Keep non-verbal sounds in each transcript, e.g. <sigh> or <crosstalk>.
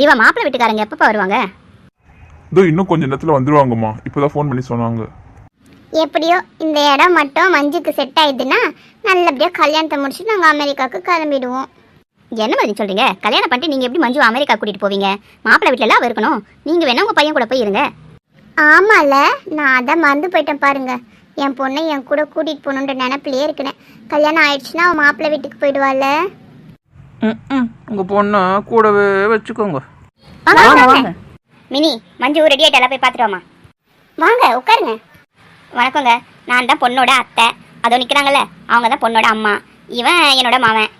ஜீவா மாப்பிள்ளை வீட்டுக்காரங்க எப்பப்பா வருவாங்க? இதோ இன்னும் கொஞ்ச நேரத்தில் வந்துருவாங்கம்மா. இப்போதான் ஃபோன் பண்ணி சொன்னாங்க. எப்படியோ இந்த இடம் மட்டும் மஞ்சுக்கு செட் ஆயிடுதுன்னா நல்லபடியாக கல்யாணத்தை முடிச்சுட்டு நாங்கள் அமெரிக்காவுக்கு கிளம்பிடுவோம். என்ன மாதிரி சொல்றீங்க? கல்யாணம் பண்ணிட்டு நீங்க எப்படி மஞ்சு அமெரிக்கா கூட்டிட்டு போவீங்க? மாப்பிள்ளை வீட்டுல எல்லாம் இருக்கணும். நீங்க வேணா உங்க பையன் கூட போய் இருங்க. ஆமால நான் அதான் மறந்து போயிட்டேன் பாருங்க. என் பொண்ணை என் கூட கூட்டிகிட்டு போகணுன்ற நினப்பிலே இருக்கிறேன். கல்யாணம் ஆயிடுச்சுன்னா அவன் மாப்பிள்ளை வீட்டுக்கு போயிடுவாள்ல? ம் ம் உங்கள் பொண்ணை கூடவே வச்சுக்கோங்க. வாங்க வாங்க. மினி மஞ்சு ரெடி ஆயிட்டு எல்லாம் போய் பார்த்துட்டு வாமா வாங்க உட்காருங்க. வணக்கங்க. நான் தான் பொண்ணோட அத்தை. அதோ நிக்கிறாங்கல்ல அவங்க தான் பொண்ணோட அம்மா. இவன் என்னோட மாமன்.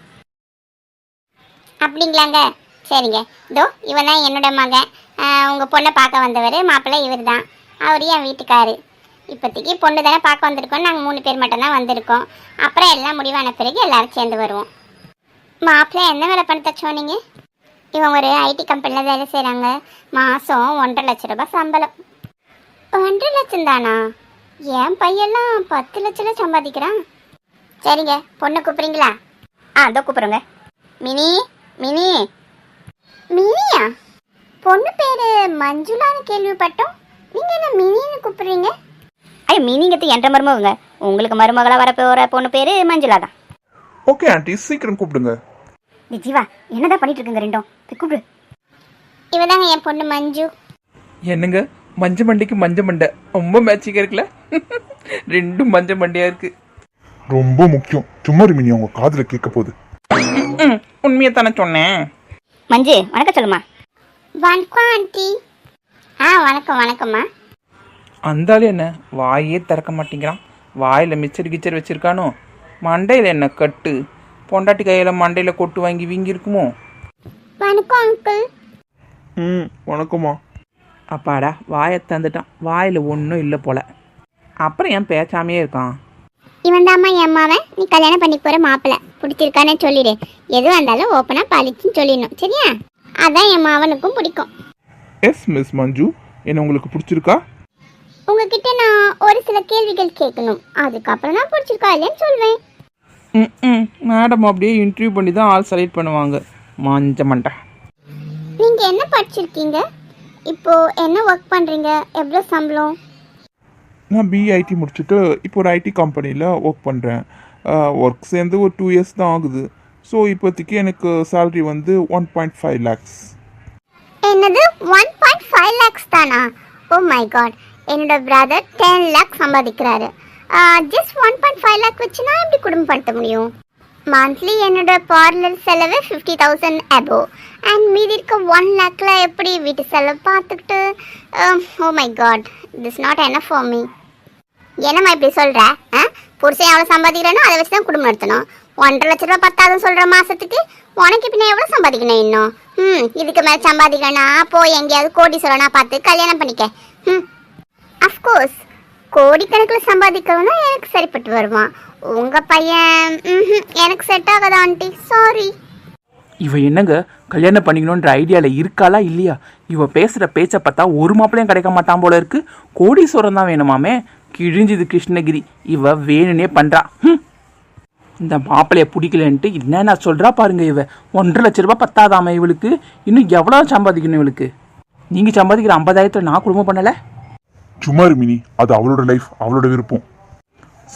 அப்படிங்களாங்க? சரிங்க. இதோ இவன் தான் என்னோட மகன். ஆஹ் உங்க பொண்ணை பார்க்க வந்தவர் மாப்பிள்ளை இவர் தான். அவர் என் வீட்டுக்காரு. இப்போதைக்கு பொண்ணு தானே பார்க்க வந்திருக்கோம் நாங்கள் மூணு பேர் மட்டும்தான் வந்திருக்கோம். அப்புறம் எல்லாம் முடிவான பிறகு எல்லாரும் சேர்ந்து வருவோம். மாப்பிள்ளை என்ன வேலை பண்ண தச்சோன்னீங்க இவன் ஒரு ஐடி கம்பெனியில் வேலை செய்கிறாங்க மாதம் ஒன்றரை லட்ச ரூபாய் சம்பளம். ஒன்றரை லட்சம் தானா? என் பையன்லாம் பத்து லட்சம் சம்பாதிக்கிறான். சரிங்க பொண்ணை கூப்பிட்றீங்களா? ஆ இதோ கூப்பிடுறோங்க. Mini mini. மினியா? பொண்ணு பேரு மஞ்சுளான்னு கேள்விப்பட்டோம். நீங்க என்ன மினின்னு கூப்பிடுறீங்க? ஐயோ மினிங்கிறது என்ற மருமகங்க. உங்களுக்கு மருமகளா வர போற பொண்ணு பேரு மஞ்சுளா தான் ஓகே ஆண்டி. சீக்கிரம் கூப்பிடுங்க. ஜீவா என்னதான் பண்ணிட்டு இருக்குங்க ரெண்டும்? கூப்பிடு. இவதாங்க என் பொண்ணு மஞ்சு. என்னங்க? மஞ்ச மண்டைக்கு மஞ்ச மண்டை. ரொம்ப மேட்சிங்காக இருக்குல்ல? <laughs> ரெண்டும் மஞ்ச மண்டையா இருக்கு. ரொம்ப முக்கியம். சும்மா மினி அவங்க காதில் கேட்க போகுது. ம் உண்மையை தானே சொன்னேன். மஞ்சு வணக்கம் சொல்லுமா. வணக்கம் ஆண்டி. ஆ வணக்கம் வணக்கம்மா. அந்தாலும் என்ன? வாயே திறக்க மாட்டேங்கிறான். வாயில் மிச்சர் கிச்சர் வச்சிருக்கானோ? மண்டையில் என்ன கட்டு? பொண்டாட்டி கையில் மண்டையில் கொட்டு வாங்கி வீங்கி இருக்குமோ வணக்கம் அங்கிள் ம் வணக்கம்மா. அப்பாடா வாயை தந்துட்டான் வாயில் ஒன்றும் இல்லை போல. அப்புறம் ஏன் பேசாமையே இருக்கான். இவன் தாம்மா என் மாவன். நீ கல்யாணம் பண்ணி போற மாப்பிள்ளை பிடிச்சிருக்கானே சொல்லிடு. எதுவாக இருந்தாலும் ஓப்பனாக பாலிச்சுன்னு சொல்லிடணும். சரியா? அதான் என் மாவனுக்கும் பிடிக்கும். Yes miss Manju. என்ன உங்களுக்கு பிடிச்சிருக்கா? உங்ககிட்ட நான் ஒரு சில கேள்விகள் கேட்கணும். அதுக்கப்புறம் தான் பிடிச்சிருக்கா இல்லைன்னு சொல்வேன். ம் ம். மேடம் அப்படியே இன்டர்வியூ பண்ணி தான் ஆள் செலக்ட் பண்ணுவாங்க. மஞ்ச மண்டை நீங்க என்ன படிச்சிருக்கீங்க? இப்போ என்ன ஒர்க் பண்றீங்க? எவ்வளோ சம்பளம்? நான் பிஐடி முடிச்சுட்டு இப்போ ஒரு ஐடி கம்பெனியில் ஒர்க் பண்ணுறேன் ஒர்க் சேர்ந்து ஒரு டூ இயர்ஸ் தான் ஆகுது. ஸோ இப்போதைக்கு எனக்கு salary வந்து ஒன் பாயிண்ட் ஃபைவ் லேக்ஸ் என்னது? ஒன் பாயிண்ட் ஃபைவ் லேக்ஸ் தானா? ஓ மை காட் என்னோட brother ten lakh சம்பாதிக்கிறாரு. Just one point five lakh வச்சு நான் எப்படி குடும்பம் படுத்த முடியும்? மந்த்லி என்னோட பார்லர் செலவு ஃபிஃப்டி தௌசண்ட் அபோவ் அண்ட் மீதி இருக்க ஒன் லேக்கில் எப்படி வீட்டு செலவு பார்த்துக்கிட்டு oh my God this not என்ன ஃபார் மீ என்னம்மா இப்படி சொல்கிற ஆ? புருஷன் எவ்வளோ சம்பாதிக்கிறேனோ அதை வச்சு தான் குடும்பம் நடத்தணும். ஒன்றரை லட்ச ரூபா பத்தாதுன்னு சொல்கிற மாதத்துக்கு உனக்கு பின்ன எவ்வளோ சம்பாதிக்கணும் இன்னும்? ம் இதுக்கு மேலே சம்பாதிக்கணும்னா போய் எங்கேயாவது கோடி கோடீஸ்வரனா பார்த்து கல்யாணம் பண்ணிக்க. ம் அஃப்கோர்ஸ் கோடிக்கணக்கில் சம்பாதிக்கிறவனா எனக்கு சரிப்பட்டு வருவான். உங்கள் பையன் எனக்கு செட் ஆகாதா ஆண்டி? சாரி இவ என்னங்க கல்யாணம் பண்ணிக்கணுன்ற ஐடியாவில் இருக்காளா இல்லையா? இவ பேசுகிற பேச்சை பார்த்தா ஒரு மாப்பிளையும் கிடைக்க மாட்டான் போல இருக்கு. கோடீஸ்வரம் தான் வேணுமாமே? கிழிஞ்சுது கிருஷ்ணகிரி. இவ வேணுனே பண்ணுறா இந்த மாப்பிளைய பிடிக்கலன்ட்டு என்னென்ன சொல்கிறா பாருங்க இவ. ஒன்றரை லட்ச ரூபாய் பத்தாதாம இவளுக்கு. இன்னும் எவ்வளோ சம்பாதிக்கணும் இவளுக்கு? நீங்கள் சம்பாதிக்கிற ஐம்பதாயிரத்தில் நான் குடும்பம் பண்ணலை? சும்மா மினி. அது அவளோட லைஃப் அவளோட விருப்பம்.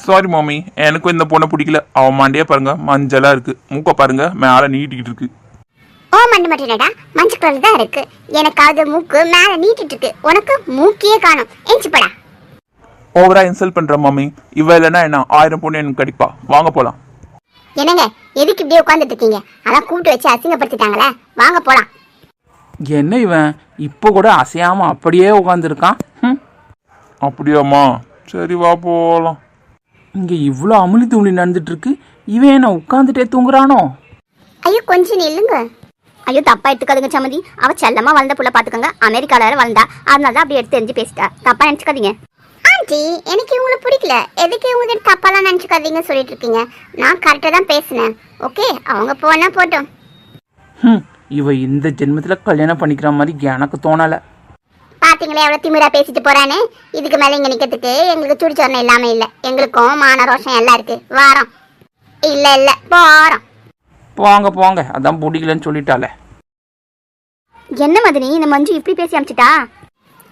சாரி மாமி எனக்கும் இந்த பொண்ணை பிடிக்கல. அவன் மாண்டியே பாருங்க. மஞ்சளா இருக்கு. மூக்க பாருங்க. மேலே நீட்டிக்கிட்டு இருக்கு. ஓ மண்டு மட்டும்டா மஞ்சள் கலர் தான் இருக்கு. எனக்காவது மூக்கு மேலே நீட்டிட்டு இருக்கு. உனக்கு மூக்கியே காணும். எஞ்சி போடா. ஓவரா இன்சல்ட் பண்ற மாமி இவ இல்லைன்னா என்ன? ஆயிரம் பொண்ணு எனக்கு கிடைப்பா. வாங்க போலாம். என்னங்க? எதுக்கு இப்படியே உட்காந்துட்டு இருக்கீங்க? அதான் கூப்பிட்டு வச்சு அசிங்கப்படுத்திட்டாங்களே. வாங்க போலாம். என்ன இவன்? இப்போ கூட அசையாமல் அப்படியே உட்காந்துருக்கான் ம் அப்படியாம்மா? சரி வா போலாம். இங்கே இவ்வளோ அமுலி துளி நடந்துட்டு இருக்கு இவன் என்ன உட்காந்துட்டே தூங்குறானோ? ஐயோ கொஞ்சம் நில்லுங்க. ஐயோ தப்பா எடுத்துக்காதுங்க சம்மதி அவ செல்லமா வளர்ந்த புள்ள பாத்துக்கோங்க. அமெரிக்கால வேற வளர்ந்தா. அதனால தான் அப்படி எடுத்து தெரிஞ்சு பேசிட்டா. தப்பா நினைச்சுக்காதீங்க. ஆண்டி எனக்கு இவங்களை பிடிக்கல. எதுக்கு இவங்க தப்பாலாம் நினச்சிக்காதீங்க சொல்லிட்டு இருக்கீங்க? நான் கரெக்டாக தான் பேசினேன். ஓகே அவங்க போனா போட்டோம். ம் இவ இந்த ஜென்மத்தில் கல்யாணம் பண்ணிக்கிற மாதிரி எனக்கு தோணலை. பாத்தீங்களா? எவ்வளோ திமிரா பேசிட்டு போறானே இதுக்கு மேலே இங்கே நிற்கிறதுக்கு எங்களுக்கு சுடிச்சோரணம் இல்லாமல் இல்லை. எங்களுக்கும் மான ரோஷம் எல்லாம் இருக்கு. வாரம். இல்லை இல்லை. போகிறோம் போங்க போங்க. அதான் பிடிக்கலன்னு சொல்லிட்டாலே. என்ன மதினி? இந்த மஞ்சு இப்படி பேசி அமிச்சிட்டா?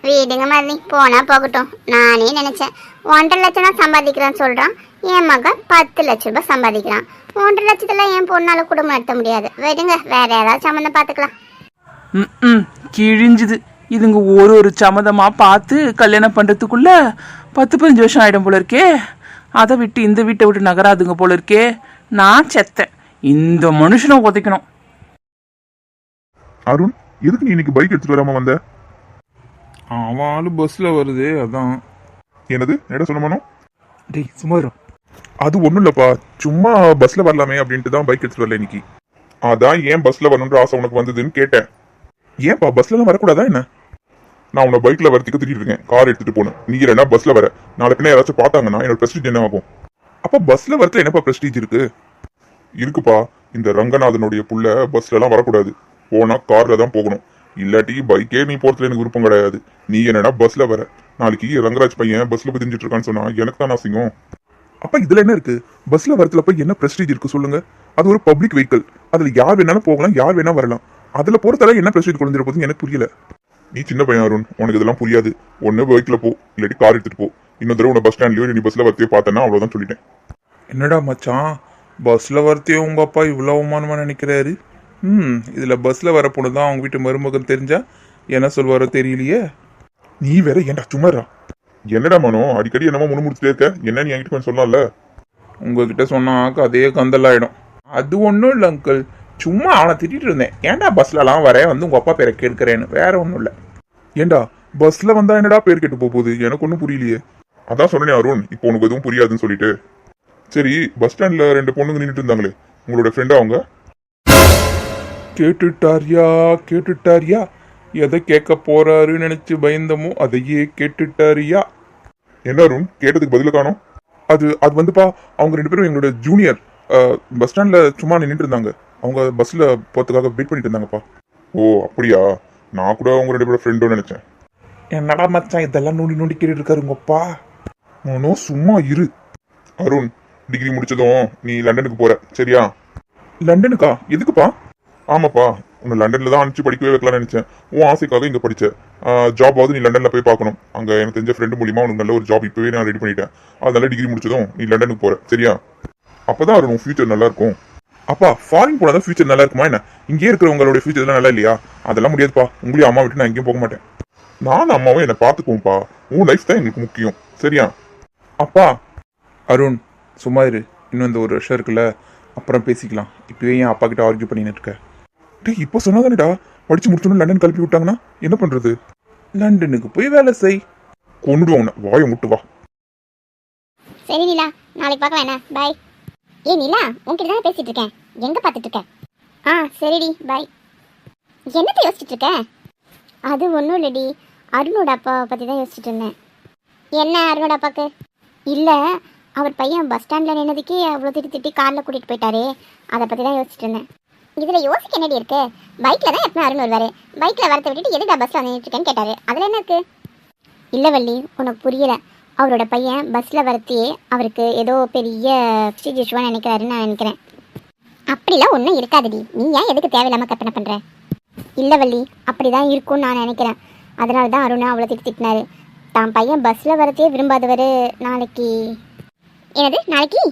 வீடுங்க மாதிரி போனா போகட்டும். நானே நினைச்சேன். ஒன்றரை லட்சம் தான் சம்பாதிக்கிறேன்னு சொல்றான் என் மகன் பத்து லட்ச ரூபாய் சம்பாதிக்கிறான். ஒன்றரை லட்சத்துல என் பொண்ணால குடும்பம் நடத்த முடியாது. விடுங்க. வேற ஏதாவது சம்மந்தம் பார்த்துக்கலாம் ம் கிழிஞ்சுது. இதுங்க ஒரு ஒரு சம்மதமா பார்த்து கல்யாணம் பண்றதுக்குள்ள பத்து பதினஞ்சு வருஷம் ஆயிடும் போல இருக்கே. அதை விட்டு இந்த வீட்டை விட்டு நகராதுங்க போல இருக்கே. நான் செத்தேன். இந்த மனுஷனை உதைக்கணும். அருண் எதுக்கு நீ இன்னைக்கு பைக் எடுத்துட்டு வராம வந்த? அவன் ஆளு பஸ்ல வருது அதான். என்னது? என்ன சொன்னமானோ டேய் சும்மா இரு. அது ஒண்ணும் இல்லப்பா. சும்மா பஸ்ல வரலாமே அப்படின்ட்டு தான் பைக் எடுத்துட்டு வரல இன்னைக்கு. அதான் ஏன் பஸ்ல வரணுன்ற ஆசை உனக்கு வந்ததுன்னு கேட்டேன். ஏன்பா பஸ்ல எல்லாம் வரக்கூடாதா என்ன? நான் உன்னை பைக்ல வரதுக்கு திட்டிட்டு இருக்கேன். கார் எடுத்துட்டு போனேன் நீ இல்லைனா பஸ்ல வர. நாளைக்கு பின்ன யாராச்சும் பார்த்தாங்கன்னா என்னோட ப்ரெஸ்டீஜ் என்ன ஆகும்? அப்போ பஸ்ல வரத்துல என்னப்பா ப்ரெஸ்டீஜ் இருக்கு? இருக்குப்பா. இந்த ரங்கநாதனுடைய புள்ள பஸ்ல எல்லாம் வரக்கூடாது. போனா கார்ல தான் போகணும். இல்லாட்டி பைக்கே நீ போறதுல எனக்கு விருப்பம் கிடையாது. நீ என்னன்னா பஸ்ல வர. நாளைக்கு ரங்கராஜ் பையன் பஸ்ல போய் திஞ்சிட்டு இருக்கான்னு சொன்னா எனக்கு தான் அசிங்கம் அப்ப இதுல என்ன இருக்கு? பஸ்ல வரத்துல போய் என்ன ப்ரெஸ்டீஜ் இருக்கு சொல்லுங்க. அது ஒரு பப்ளிக் வெஹிக்கிள் அதுல யார் வேணாலும் போகலாம் யார் வேணா வரலாம். அதுல போறதால என்ன ப்ரெஸ்டீஜ் குறைஞ்சிட போகுதுன்னு எனக்கு புரியல. நீ சின்ன பையன் அருண் உனக்கு இதெல்லாம் புரியாது. ஒன்னு பைக்ல போ இல்லாட்டி கார் எடுத்துட்டு போ. இன்னொரு தடவை உன்னை பஸ் ஸ்டாண்ட்லயோ நீ பஸ்ல வரத்தையோ பார்த்தேன்னா அவ்வளவுதான் சொல்லிட்டேன். என்னடா மச்சான்? பஸ்ல வரத்தே உங்க அப்பா இவ்வளோ அவமானமா நினைக்கிறாரு? ம் இதுல பஸ்ல வர பொண்ணு தான் அவங்க வீட்டு மருமகன் தெரிஞ்சா என்ன சொல்வாரோ தெரியலையே. நீ வேற ஏன்டா சும்மாரா என்னடா மனோ அடிக்கடி என்னமோ முணுமுடிச்சுட்டே இருக்க. என்ன நீ என்கிட்ட கொஞ்சம் சொல்லலாம்ல உங்ககிட்ட சொன்னா அதே கந்தலாயிடும் அது ஒன்றும் இல்லை அங்கிள் சும்மா அவனை திட்டிட்டு இருந்தேன். ஏன்டா பஸ்லலாம் வரேன் வந்து உங்க அப்பா பேரை கேட்கிறேன்னு வேற ஒன்றும் இல்லை. ஏன்டா பஸ்ல வந்தா என்னடா பேர் கேட்டு போக போகுது? எனக்கு ஒன்றும் புரியலையே. அதான் சொன்னேன் அருண் இப்போ உனக்கு எதுவும் புரியாதுன்னு சொல்லிட்டு. சரி பஸ் ஸ்டாண்ட்ல ரெண்டு பொண்ணுங்க நின்றுட்டு இருந்தாங்களே. உங்களோட ஃப்ரெண்டா அவங்க? கேட்டுட்டாரியா கேட்டுட்டாரியா? எதை கேட்க போறாருன்னு நினைச்சு பயந்தமோ அதையே கேட்டுட்டாரியா? என்ன அருண் கேட்டதுக்கு பதில காணோம். அது அது வந்துப்பா அவங்க ரெண்டு பேரும் எங்களோட ஜூனியர் பஸ் ஸ்டாண்ட்ல சும்மா நின்றுட்டு இருந்தாங்க. அவங்க பஸ்ஸில் போகிறதுக்காக வெயிட் பண்ணிட்டு இருந்தாங்கப்பா. ஓ அப்படியா? நான் கூட அவங்க ரெண்டு பேரும் ஃப்ரெண்டுன்னு நினைச்சேன். என்னடா மச்சான் இதெல்லாம் நோண்டி நோண்டி கேட்டுட்டு இருக்காருங்கப்பா உங்கப்பா சும்மா இரு. அருண் டிகிரி முடிச்சதும் நீ லண்டனுக்கு போற சரியா? லண்டனுக்கா? எதுக்குப்பா? ஆமாப்பா உன்னை லண்டன்ல தான் அனுப்பிச்சு படிக்கவே வைக்கலாம்னு நினைச்சேன். உன் ஆசைக்காக இங்க படிச்ச. ஜாப் ஆகுது நீ லண்டன்ல போய் பார்க்கணும். அங்க எனக்கு தெரிஞ்ச ஃப்ரெண்டு மூலியமா உனக்கு நல்ல ஒரு ஜாப் இப்பவே நான் ரெடி பண்ணிட்டேன். அதனால டிகிரி முடிச்சதும் நீ லண்டனுக்கு போற சரியா? அப்பதான் அருண் உன் ஃபியூச்சர் நல்லா இருக்கும். அப்பா ஃபாரின் போனாதான் ஃபியூச்சர் நல்லா இருக்குமா என்ன? இங்கே இருக்கிறவங்களோட ஃபியூச்சர்லாம் நல்லா இல்லையா? அதெல்லாம் முடியாதுப்பா. உங்களையும் அம்மா விட்டு நான் எங்கேயும் போக மாட்டேன். நானும் அம்மாவும் என்னை பார்த்துக்குவோம்ப்பா. உன் லைஃப் தான் எங்களுக்கு முக்கியம். சரியா? அப்பா அருண் சும்மா இரு. இன்னும் இந்த ஒரு வருஷம் இருக்குல்ல. அப்புறம் பேசிக்கலாம். இப்பவே என் அப்பா கிட்ட ஆர்கியூ பண்ணின்னு இருக்க. டே இப்போ சொன்னாதானேடா. படிச்சு முடிச்சோன்னு லண்டன் கிளப்பி விட்டாங்கன்னா என்ன பண்றது? லண்டனுக்கு போய் வேலை செய். கொண்டுடுவோம் உன்னை. வாயை முட்டு வா. சரி நிலா. நாளைக்கு பார்க்கலாம் என்ன? பாய் ஏ நிலா உன்கிட்ட தான் பேசிட்டு இருக்கேன். எங்க பார்த்துட்டு இருக்க? ஆ சரிடி பாய் என்னத்தை யோசிச்சுட்டு இருக்க? அது ஒன்றும் இல்லடி. அருணோட அப்பாவை பற்றி தான் யோசிச்சுட்டு இருந்தேன். என்ன அருணோட அப்பாவுக்கு இல்லை அவர் பையன் பஸ் ஸ்டாண்டில் நின்னதுக்கே அவ்வளோ திட்டி திட்டி காரில் கூட்டிகிட்டு போயிட்டாரே. அதை பற்றி தான் யோசிச்சுட்டு இருந்தேன். இதில் யோசிக்க என்னடி இருக்கு? பைக்கில் தான் எப்பவுமே அருண் வருவார். பைக்கில் வரத்தை விட்டுட்டு எதுடா பஸ்ஸில் வந்துட்டு இருக்கேன்னு கேட்டார். அதில் என்ன இருக்குது இல்லை வள்ளி உனக்கு புரியல. அவரோட பையன் பஸ்ஸில் வரத்தியே அவருக்கு ஏதோ பெரிய ஸ்ரீஜிஷ்வான்னு நினைக்கிறாருன்னு நான் நினைக்கிறேன். அப்படிலாம் ஒன்றும் இருக்காதுடி. நீ ஏன் எதுக்கு தேவையில்லாமல் கற்பனை பண்ணுற இல்லை வள்ளி அப்படி தான் இருக்கும்னு நான் நினைக்கிறேன். அதனால தான் அருணா அவ்வளோ திட்டு திட்டினாரு. தான் பையன் பஸ்ஸில் வரத்தையே விரும்பாதவர் நாளைக்கு. என்னது நாளைக்கு?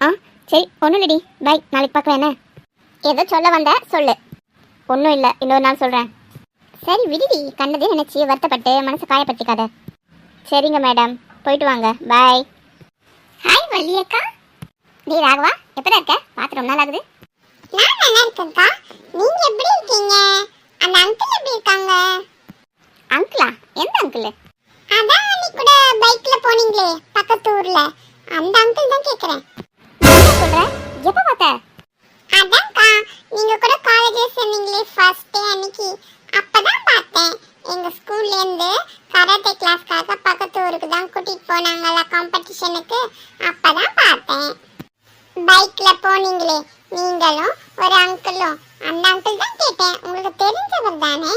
ஆ சரி ஒன்றும் இல்லடி. பாய் நாளைக்கு பார்க்கலாம் என்ன? ஏதோ சொல்ல வந்த சொல்லு. ஒன்றும் இல்லை இன்னொரு நாள் சொல்கிறேன் சரி விடுடி. கண்டதே நினச்சி வருத்தப்பட்டு மனசை காயப்படுத்திக்காத. சரிங்க மேடம் போயிட்டு வாங்க. பாய் ஹாய் வள்ளியக்கா நீ ராகவா எப்படி இருக்க? பார்த்து ரொம்ப நாள் ஆகுது நான் நல்லா இருக்கேன்க்கா. நீங்க எப்படி இருக்கீங்க? அந்த அங்கிள் எப்படி இருக்காங்க? அங்கிளா எந்த அங்கிள் அதான் அன்னைக்கு கூட பைக்ல போனீங்களே பக்கத்து ஊர்ல. அந்த அங்கிள் தான் கேக்குறேன். சொல்ற? எப்ப பார்த்த? அதான்க்கா. நீங்க கூட காலேஜ் சேர்ந்தீங்களே ஃபர்ஸ்ட் டே அன்னைக்கு. அப்பதான் பார்த்தேன். எங்க ஸ்கூல்ல இருந்து கராட்டே கிளாஸ்க்காக பக்கத்து ஊருக்கு தான் கூட்டிட்டு போனாங்கல்ல காம்படிஷனுக்கு அப்பதான் பார்த்தேன். பைக்ல போனீங்களே நீங்களும் ஒரு அங்கிளும் அந்த அங்கிள் தான் கேட்டேன். உங்களுக்கு தெரிஞ்சவர் தானே?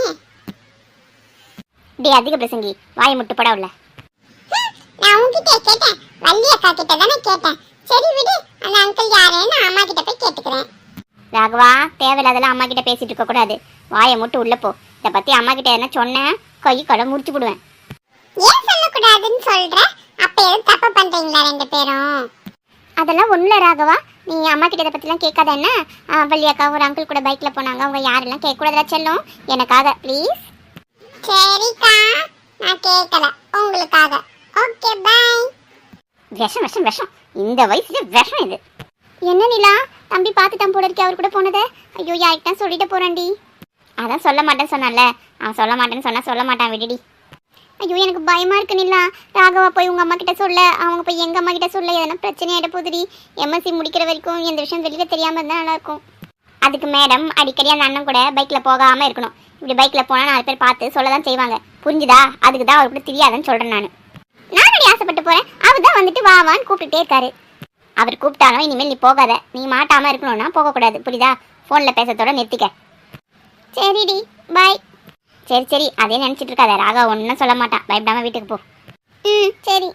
டே அதிக பிரசங்கி. வாய் முட்டு பட உள்ள நான் உன்கிட்ட கேட்டேன். வள்ளி அக்கா கிட்ட தானே கேட்டேன். சரி விடு அந்த அங்கிள் யாருன்னு அம்மா கிட்ட போய் கேட்டுக்கிறேன். ராகவா தேவையில்லாதெல்லாம் அம்மா கிட்ட பேசிட்டு இருக்க கூடாது வாயை மட்டும் உள்ள போ. இதை பத்தி அம்மா கிட்ட என்ன சொன்னேன் கை கடை முடிச்சு விடுவேன் ஏன் சொல்லக்கூடாதுன்னு சொல்ற? அப்ப எதுவும் தப்பு பண்றீங்களா ரெண்டு பேரும்? அதெல்லாம் ஒண்ணுல ராகவா. நீ அம்மா கிட்ட இதை பத்திலாம் கேட்காத என்ன ஆ, வள்ளி அக்கா ஒரு அங்கிள் கூட பைக்ல போனாங்க. அவங்க யாரெல்லாம் கேட்க கூடாதா செல்லும்? எனக்காக ப்ளீஸ் சரிக்கா. நான் கேட்கல உங்களுக்காக. ஓகே பை விஷம் விஷம் விஷம். இந்த வயசுல விஷம் இது. என்ன நிலா? தம்பி பார்த்துட்டான் போல இருக்கே அவர் கூட போனதே. ஐயோ யார்கிட்ட சொல்லிட்டு போறான்டி? அதான் சொல்ல மாட்டேன்னு சொன்னான்ல. அவன் சொல்ல மாட்டேன்னு சொன்னா சொல்ல மாட்டான் விடுடி. ஐயோ எனக்கு பயமா இருக்கு நில்லா ராகவா போய் உங்க அம்மா கிட்ட சொல்ல. அவங்க போய் எங்க அம்மா கிட்ட சொல்ல. எதனா பிரச்சனை ஆயிட போகுதுடி. எம்எஸ்சி முடிக்கிற வரைக்கும் எந்த விஷயம் வெளியில் தெரியாம இருந்தா நல்லா இருக்கும். அதுக்கு மேடம் அடிக்கடி அந்த அண்ணன் கூட பைக்ல போகாம இருக்கணும். இப்படி பைக்ல போனா நாலு பேர் பார்த்து சொல்ல தான் செய்வாங்க. புரிஞ்சுதா? அதுக்கு தான் அவர் கூட தெரியாதுன்னு சொல்றேன் நான். நானடி ஆசைப்பட்டு போறேன்? அவர் தான் வந்துட்டு வா வான்னு கூப்பிட்டுட்டே இருக்காரு. அவர் கூப்பிட்டாலும் இனிமேல் நீ போகாத. நீ மாட்டாம இருக்கணும்னா போகக்கூடாது. புரியுதா? ஃபோனில் பேசுறதோட நிறுத்திக்க. சரிடி பாய் சரி சரி அதே நினச்சிட்டு இருக்காத. ராகா ஒன்றும் சொல்ல மாட்டான் பயப்படாமல் வீட்டுக்கு போ. ம் சரி.